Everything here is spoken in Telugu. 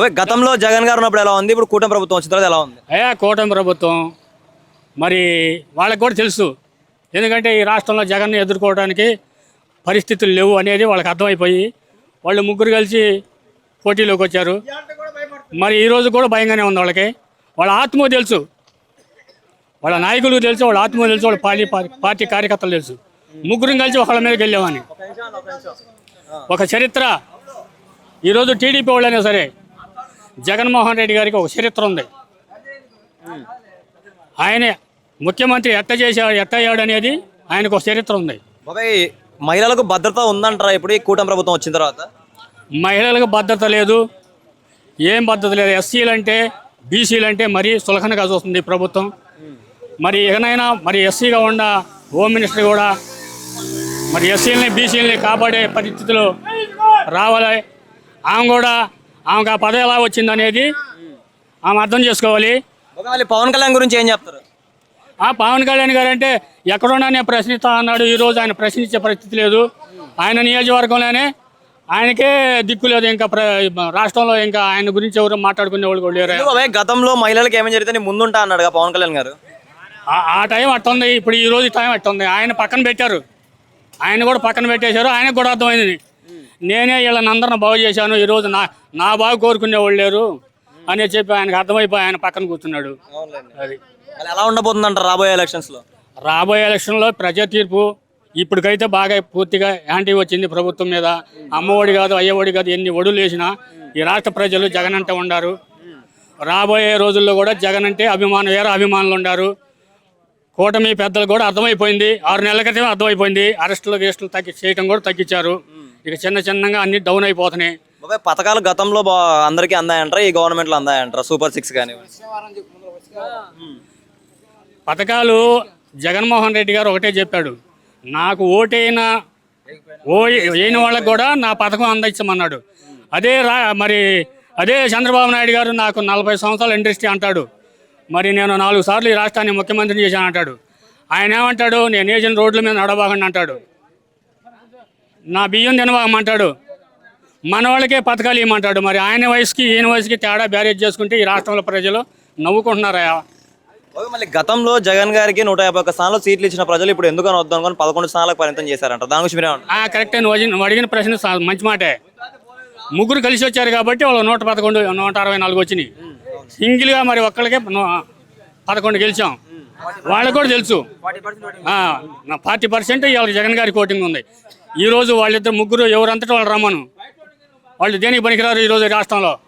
ఓకే గతంలో జగన్ గారు ఉన్నప్పుడు ఎలా ఉంది? ఇప్పుడు కూటమి ప్రభుత్వం వచ్చిన తర్వాత ఎలా ఉంది? అయ్యా కూటమి ప్రభుత్వం మరి వాళ్ళకి కూడా తెలుసు. ఎందుకంటే ఈ రాష్ట్రంలో జగన్ని ఎదుర్కోవడానికి పరిస్థితులు లేవు అనేది వాళ్ళకి అర్థమైపోయి వాళ్ళు ముగ్గురు కలిసి పోటీలోకి వచ్చారు. మరి ఈ రోజు కూడా భయంగానే ఉంది వాళ్ళకి. వాళ్ళ ఆత్మ తెలుసు. వాళ్ళ నాయకులు తెలుసు వాళ్ళ ఆత్మ తెలుసు వాళ్ళ పార్టీ పార్టీ కార్యకర్తలు తెలుసు. ముగ్గురం కలిసి ఒకళ్ళ మీదకి వెళ్ళామని. ఒక చరిత్ర. ఈరోజు టీడీపీ వాళ్ళైనా సరే జగన్మోహన్ రెడ్డి గారికి ఒక చరిత్ర ఉంది. ఆయన ముఖ్యమంత్రి ఎట్ట చేశాడు ఎట్ట అయ్యాడు అనేది ఆయనకు ఒక చరిత్ర ఉంది. బాబాయ్ మహిళలకు భద్రత ఉందంటారా ఇప్పుడు ఈ కూటమి ప్రభుత్వం వచ్చిన తర్వాత? మహిళలకు భద్రత లేదు. ఏం భద్రత లేదు? ఎస్సీలు అంటే బీసీలు అంటే మరీ సులకనగా చూస్తుంది ప్రభుత్వం. మరి ఇకనైనా మరి ఎస్సీగా ఉన్న హోమ్ మినిస్టర్ కూడా మరి ఎస్సీలని బీసీలని కాపాడే పరిస్థితులు రావాలి. ఆమె కూడా ఆమెకు ఆ పదవి ఎలా వచ్చిందనేది ఆమె అర్థం చేసుకోవాలి. పవన్ కళ్యాణ్ గురించి ఏం చెప్తారు? ఆ పవన్ కళ్యాణ్ గారు అంటే ఎక్కడున్నా నేను ప్రశ్నిస్తా అన్నాడు ఈరోజు ఆయన ప్రశ్నించే పరిస్థితి లేదు. ఆయన నియోజకవర్గంలోనే ఆయనకే దిక్కు లేదు. ఇంకా రాష్ట్రంలో ఇంకా ఆయన గురించి ఎవరు మాట్లాడుకునే వాళ్ళు కూడా లేరు. గతంలో మహిళలకు ఏమేమి జరిగితే ముందుంటా అన్నాడుగా పవన్ కళ్యాణ్ గారు? ఆ- ఆ టైం అట్టుంది. ఇప్పుడు ఈ రోజు టైం అట్టుంది. ఆయన పక్కన పెట్టారు. ఆయన కూడా పక్కన పెట్టేశారు. ఆయనకు కూడా అర్థమైంది. నేనే వీళ్ళని అందరిని బాగు చేశాను. ఈరోజు నా నా బాగు కోరుకునే వాళ్ళు లేరు అని చెప్పి ఆయనకు అర్థమైపోయి ఆయన పక్కన కూర్చున్నాడు. అది. ఎలా ఉండబోతుంది అంటారు రాబోయే ఎలక్షన్స్లో? రాబోయే ఎలక్షన్లో ప్రజా తీర్పు ఇప్పటికైతే బాగా పూర్తిగా యాంటీ వచ్చింది ప్రభుత్వం మీద. అమ్మఒడి కాదు అయ్యఒడి కాదు ఎన్ని ఒడులు వేసినా ఈ రాష్ట్ర ప్రజలు జగన్ అంటే ఉండారు. రాబోయే రోజుల్లో కూడా జగన్ అంటే అభిమానం వేరే అభిమానులు ఉండారు. కూటమి పెద్దలు కూడా అర్థమైపోయింది. ఆరు నెలల క్రితమే అర్థమైపోయింది. అరెస్టులు గెస్టులు తగ్గి చేయడం కూడా తగ్గించారు. ఇక చిన్న చిన్నగా అన్ని డౌన్ అయిపోతున్నాయి. బాబాయ్ పథకాలు గతంలో బా అందరికీ అందాయంటారా? ఈ గవర్నమెంట్లో అందాయంటారా? సూపర్ సిక్స్ కానీ పథకాలు జగన్మోహన్ రెడ్డి గారు ఒకటే చెప్పాడు. నాకు ఓటైన ఓ అయిన వాళ్ళకి కూడా నా పథకం అందించమన్నాడు. అదే రా మరి అదే చంద్రబాబు నాయుడు గారు నాకు నలభై సంవత్సరాల ఇండస్ట్రీ అంటాడు. మరి నేను నాలుగు సార్లు ఈ రాష్ట్రాన్ని ముఖ్యమంత్రిని చేశాను అంటాడు ఆయన ఏమంటాడు? నేను వేసిన రోడ్ల మీద నడవకండి అంటాడు. నా బియ్యం తినవాగమంటాడు మన వాళ్ళకే పథకాలు ఇవ్వమంటాడు. మరి ఆయన వయసుకి ఈయన వయసుకి తేడా బ్యారేజ్ చేసుకుంటే ఈ రాష్ట్రంలో ప్రజలు నవ్వుకుంటున్నారా మళ్ళీ గతంలో జగన్ గారికి నూట యాభై ఒక్క స్థానాలు సీట్లు ఇచ్చిన ప్రజలు ఇప్పుడు ఎందుకని వద్దాం అనుకుని పదకొండు స్థానాలకు పరిమితం చేశారంట. దాని గురించి ఆ, కరెక్టే నువ్వు అడిగిన- ప్రశ్న మంచి మాటే. ముగ్గురు కలిసి వచ్చారు కాబట్టి వాళ్ళు నూట పదకొండు నూట అరవై నాలుగు వచ్చినాయి. సింగిల్గా మరి ఒక్కళ్ళకే పదకొండు గెలిచాం. వాళ్ళకి కూడా తెలుసు. ఫార్టీ పర్సెంట్ ఇవాళ జగన్ గారి కోటింగ్ ఉంది. ఈరోజు వాళ్ళిద్దరు ముగ్గురు ఎవరంతటా వాళ్ళు రమ్మను? వాళ్ళు దేనికి పనికిరారు ఈరోజు రాష్ట్రంలో?